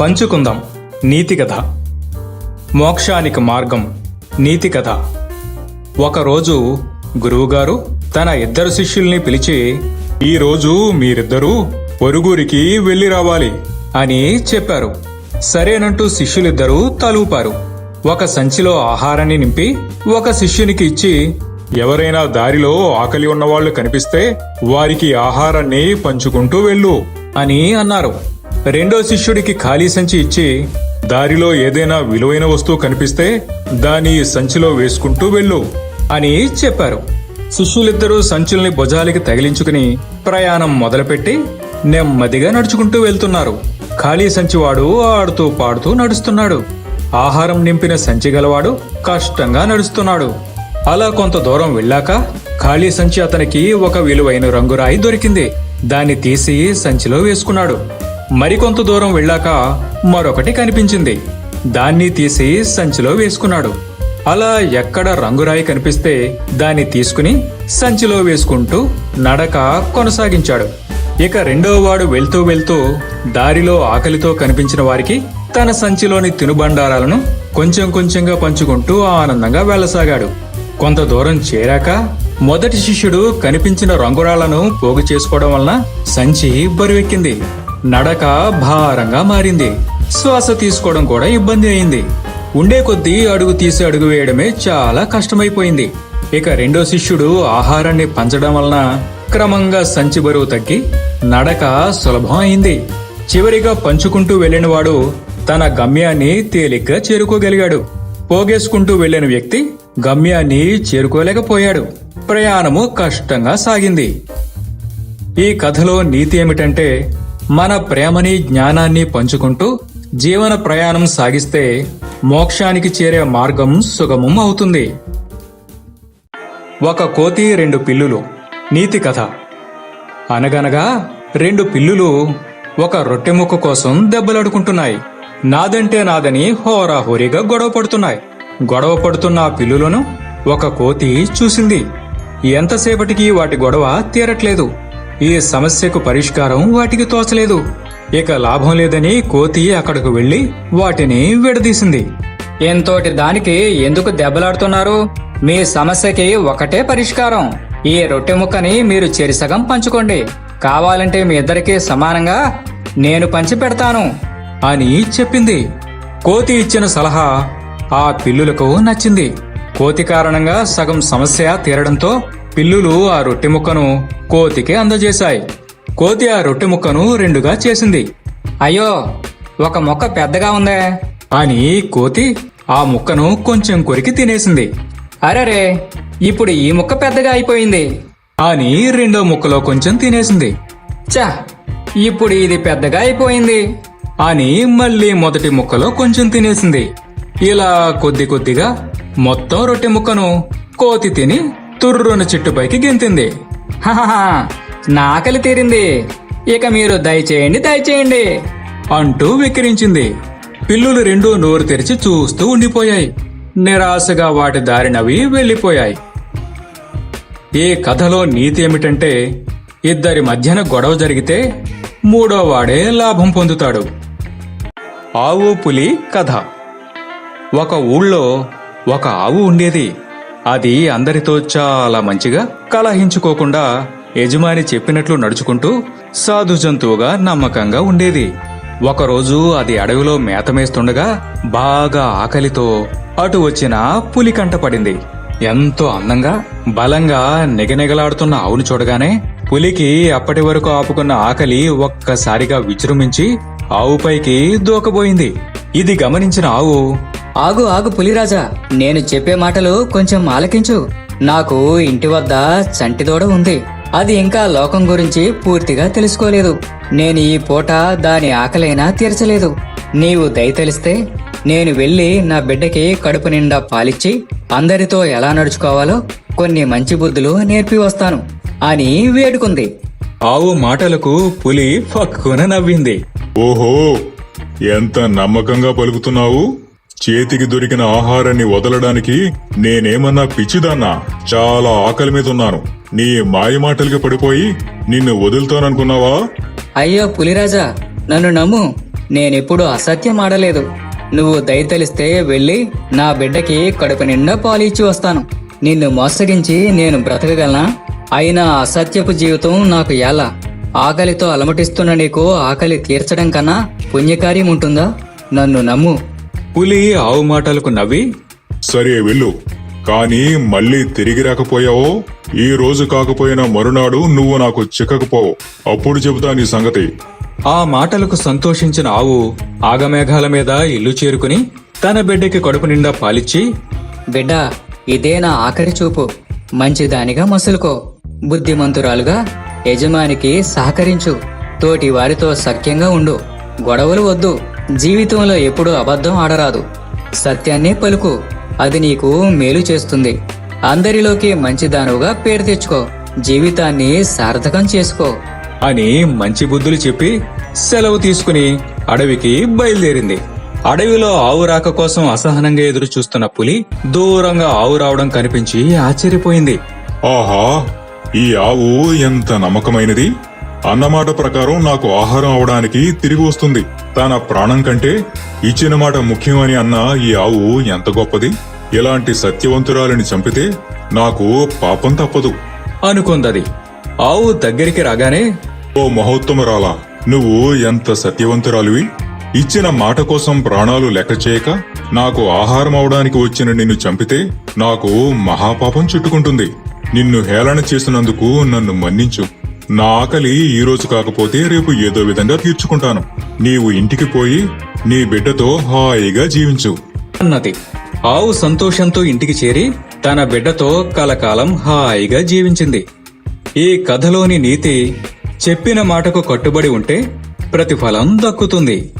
పంచుకుందాం నీతి కథ మోక్షానికి మార్గం నీతి కథ ఒకరోజు గురువుగారు తన ఇద్దరు శిష్యుల్ని పిలిచి ఈరోజు మీరిద్దరూ పొరుగురికి వెళ్ళి రావాలి అని చెప్పారు. సరేనంటూ శిష్యులిద్దరూ తలూపారు. ఒక సంచిలో ఆహారాన్ని నింపి ఒక శిష్యునికి ఇచ్చి ఎవరైనా దారిలో ఆకలి ఉన్నవాళ్ళు కనిపిస్తే వారికి ఆహారాన్ని పంచుకుంటూ వెళ్ళు అని అన్నారు. రెండో శిష్యుడికి ఖాళీ సంచి ఇచ్చి దారిలో ఏదైనా విలువైన వస్తువు కనిపిస్తే దాన్ని సంచిలో వేసుకుంటూ వెళ్ళు అని చెప్పారు. శిష్యులిద్దరూ సంచుల్ని భుజాలకి తగిలించుకుని ప్రయాణం మొదలుపెట్టి నెమ్మదిగా నడుచుకుంటూ వెళ్తున్నారు. ఖాళీ సంచివాడు ఆడుతూ పాడుతూ నడుస్తున్నాడు. ఆహారం నింపిన సంచి గలవాడు కష్టంగా నడుస్తున్నాడు. అలా కొంత దూరం వెళ్ళాక ఖాళీ సంచి అతనికి ఒక విలువైన రంగురాయి దొరికింది. దాన్ని తీసి సంచిలో వేసుకున్నాడు. మరికొంత దూరం వెళ్ళాక మరొకటి కనిపించింది. దాన్ని తీసి సంచిలో వేసుకున్నాడు. అలా ఎక్కడ రంగురాయి కనిపిస్తే దాన్ని తీసుకుని సంచిలో వేసుకుంటూ నడక కొనసాగించాడు. ఇక రెండో వాడు వెళ్తూ వెళ్తూ దారిలో ఆకలితో కనిపించిన వారికి తన సంచిలోని తినుబండారాలను కొంచెం కొంచెంగా పంచుకుంటూ ఆనందంగా వెళ్ళసాగాడు. కొంత దూరం చేరాక మొదటి శిష్యుడు కనిపించిన రంగురాళ్ళను పోగు చేసుకోవడం వలన సంచి బరువెక్కింది. నడక భారంగా మారింది. శ్వాస తీసుకోవడం కూడా ఇబ్బంది అయింది. ఉండే కొద్దీ అడుగు తీసి అడుగు వేయడమే చాలా కష్టమైపోయింది. ఇక రెండో శిష్యుడు ఆహారాన్ని పంచడం వలన క్రమంగా సంచి బరువు తగ్గి నడక సులభం అయింది. చివరిగా పంచుకుంటూ వెళ్ళినవాడు తన గమ్యాన్ని తేలిగ్గా చేరుకోగలిగాడు. పోగేసుకుంటూ వెళ్ళిన వ్యక్తి గమ్యాన్ని చేరుకోలేకపోయాడు. ప్రయాణము కష్టంగా సాగింది. ఈ కథలో నీతి ఏమిటంటే మన ప్రేమని జ్ఞానాన్ని పంచుకుంటూ జీవన ప్రయాణం సాగిస్తే మోక్షానికి చేరే మార్గం సుగమం అవుతుంది. ఒక కోతి రెండు పిల్లులు. నీతి కథ. అనగనగా రెండు పిల్లులు ఒక రొట్టె ముక్క కోసం దెబ్బలాడుకుంటున్నాయి. నాదంటే నాదని హోరాహోరీగా గొడవ పడుతున్నాయి. గొడవ పడుతున్న పిల్లులను ఒక కోతి చూసింది. ఎంతసేపటికి వాటి గొడవ తీరట్లేదు. ఈ సమస్యకు పరిష్కారం వాటికి తోచలేదు. ఇక లాభం లేదని కోతి అక్కడకు వెళ్ళి వాటిని విడదీసింది. ఎంతోటి దానికి ఎందుకు దెబ్బలాడుతున్నారు? మీ సమస్యకి ఒకటే పరిష్కారం. ఈ రొట్టె ముక్కని మీరు చెరిసగం పంచుకోండి. కావాలంటే మీ ఇద్దరికీ సమానంగా నేను పంచి పెడతాను. అని చెప్పింది. కోతి ఇచ్చిన సలహా ఆ పిల్లులకు నచ్చింది. కోతి కారణంగా సగం సమస్య తీరడంతో పిల్లులు ఆ రొట్టె ముక్కను కోతికి అందజేశాయి. కోతి ఆ రొట్టె ముక్కను రెండుగా చేసింది. అయ్యో ఒక మొక్క పెద్దగా ఉందే? అని కోతి ఆ ముక్కను కొంచెం కొరికి తినేసింది. అరెరే ఇప్పుడు ఈ ముక్క పెద్దగా అయిపోయింది. అని రెండో ముక్కలో కొంచెం తినేసింది. చా ఇప్పుడు ఇది పెద్దగా అయిపోయింది. అని మళ్ళీ మొదటి ముక్కలో కొంచెం తినేసింది. ఇలా కొద్ది కొద్దిగా మొత్తం రొట్టె ముక్కను కోతి తిని తుర్రున చెట్టుపైకి గెంతింది. హహహా, నా ఆకలి తీరింది. ఇక మీరు దయచేయండి దయచేయండి అంటూ వెక్కిరించింది. పిల్లులు రెండూ నోరు తెరిచి చూస్తూ ఉండిపోయాయి. నిరాశగా వాటి దారినవి వెళ్ళిపోయాయి. ఈ కథలో నీతి ఏమిటంటే ఇద్దరి మధ్యన గొడవ జరిగితే మూడో వాడే లాభం పొందుతాడు. ఆవు పులి కథ. ఒక ఊళ్ళో ఒక ఆవు ఉండేది. అది అందరితో చాలా మంచిగా కలహించుకోకుండా యజమాని చెప్పినట్లు నడుచుకుంటూ సాధు జంతువుగా నమ్మకంగా ఉండేది. ఒకరోజు అది అడవిలో మేతమేస్తుండగా బాగా ఆకలితో అటు వచ్చిన పులి కంటపడింది ఎంతో అందంగా బలంగా నిగనిగలాడుతున్న ఆవును చూడగానే పులికి అప్పటి వరకు ఆపుకున్న ఆకలి ఒక్కసారిగా విజృంభించి ఆవుపైకి దూకబోయింది. ఇది గమనించిన ఆవు ఆగు ఆగు పులిరాజా. నేను చెప్పే మాటలు కొంచెం ఆలకించు. నాకు ఇంటి వద్ద చంటిదోడ ఉంది. అది ఇంకా లోకం గురించి పూర్తిగా తెలుసుకోలేదు. నేను ఈ పూట దాని ఆకలైనా తీర్చలేదు. నీవు దయ తెలిస్తే నేను వెళ్ళి నా బిడ్డకి కడుపు నిండా పాలిచ్చి అందరితో ఎలా నడుచుకోవాలో కొన్ని మంచి బుద్ధులు నేర్పి వస్తాను అని వేడుకుంది. ఆవు మాటలకు పులి ఫక్కున నవ్వింది. ఓహో ఎంత నమ్మకంగా పలుకుతున్నావు? చేతికి దొరికిన ఆహారాన్ని వదలడానికి నేనేమన్నా పిచ్చిదాన్నా? చాలా ఆకలి మీద ఉన్నాను. నీ మాయమాటలకి పడిపోయి నిన్ను వదులుతాననుకున్నావా? అయ్యో పులిరాజా నన్ను నమ్ము. నేనెప్పుడు అసత్యం ఆడలేదు. నువ్వు దయతలిస్తే వెళ్ళి నా బిడ్డకి కడుపు నిండా పాలు ఇచ్చి వస్తాను. నిన్ను మోసగించి నేను బ్రతకగలనా? అయినా అసత్యపు జీవితం నాకు ఎలా? ఆకలితో అలమటిస్తున్న నీకు ఆకలి తీర్చడం కన్నా పుణ్యకార్యం ఉంటుందా? నన్ను నమ్ము. పులి ఆవు మాటలకు నవ్వి సరే వెళ్ళు కానీ మళ్ళీ తిరిగి రాకపోయావో? ఈ రోజు కాకపోయినా మరునాడు నువ్వు నాకు చిక్కకపోవు. అప్పుడు చెబుతా నీ సంగతి. ఆ మాటలకు సంతోషించిన ఆవు ఆగమేఘాల మీద ఇల్లు చేరుకుని తన బిడ్డకి కడుపు నిండా పాలిచ్చి బిడ్డ ఇదే నా ఆఖరి చూపు. మంచిదానిగా మసులుకో. బుద్ధిమంతురాలుగా యజమానికి సహకరించు. తోటి వారితో సఖ్యంగా ఉండు. గొడవలు వద్దు. జీవితంలో ఎప్పుడూ అబద్ధం ఆడరాదు. సత్యాన్నే పలుకు. అది నీకు మేలు చేస్తుంది. అందరిలోకి మంచిదానువుగా పేరు తెచ్చుకో. జీవితాన్ని సార్థకం చేసుకో. అని మంచి బుద్ధులు చెప్పి సెలవు తీసుకుని అడవికి బయలుదేరింది. అడవిలో ఆవు రాక కోసం అసహనంగా ఎదురు చూస్తున్న పులి దూరంగా ఆవు రావడం కనిపించి ఆశ్చర్యపోయింది. ఆహా ఈ ఆవు ఎంత నమ్మకమైనది? అన్నమాట ప్రకారం నాకు ఆహారం అవడానికి తిరిగి వస్తుంది. తన ప్రాణం కంటే ఇచ్చిన మాట ముఖ్యమని అన్న ఈ ఆవు ఎంత గొప్పది? ఇలాంటి సత్యవంతురాలిని చంపితే నాకు పాపం తప్పదు. అనుకుందది. ఆవు దగ్గరికి రాగానే ఓ మహోత్తమరాలా నువ్వు ఎంత సత్యవంతురాలివి? ఇచ్చిన మాట కోసం ప్రాణాలు లెక్క చేయక నాకు ఆహారం అవడానికి వచ్చిన నిన్ను చంపితే నాకు మహాపాపం చుట్టుకుంటుంది. నిన్ను హేళన చేసినందుకు నన్ను మన్నించు. నా ఆకలి ఈ రోజు కాకపోతే రేపు ఏదో విధంగా తీర్చుకుంటాను. నీవు ఇంటికి పోయి నీ బిడ్డతో హాయిగా జీవించు. అన్నది. ఆవు సంతోషంతో ఇంటికి చేరి తన బిడ్డతో కలకాలం హాయిగా జీవించింది. ఈ కథలోని నీతి చెప్పిన మాటకు కట్టుబడి ఉంటే ప్రతిఫలం దక్కుతుంది.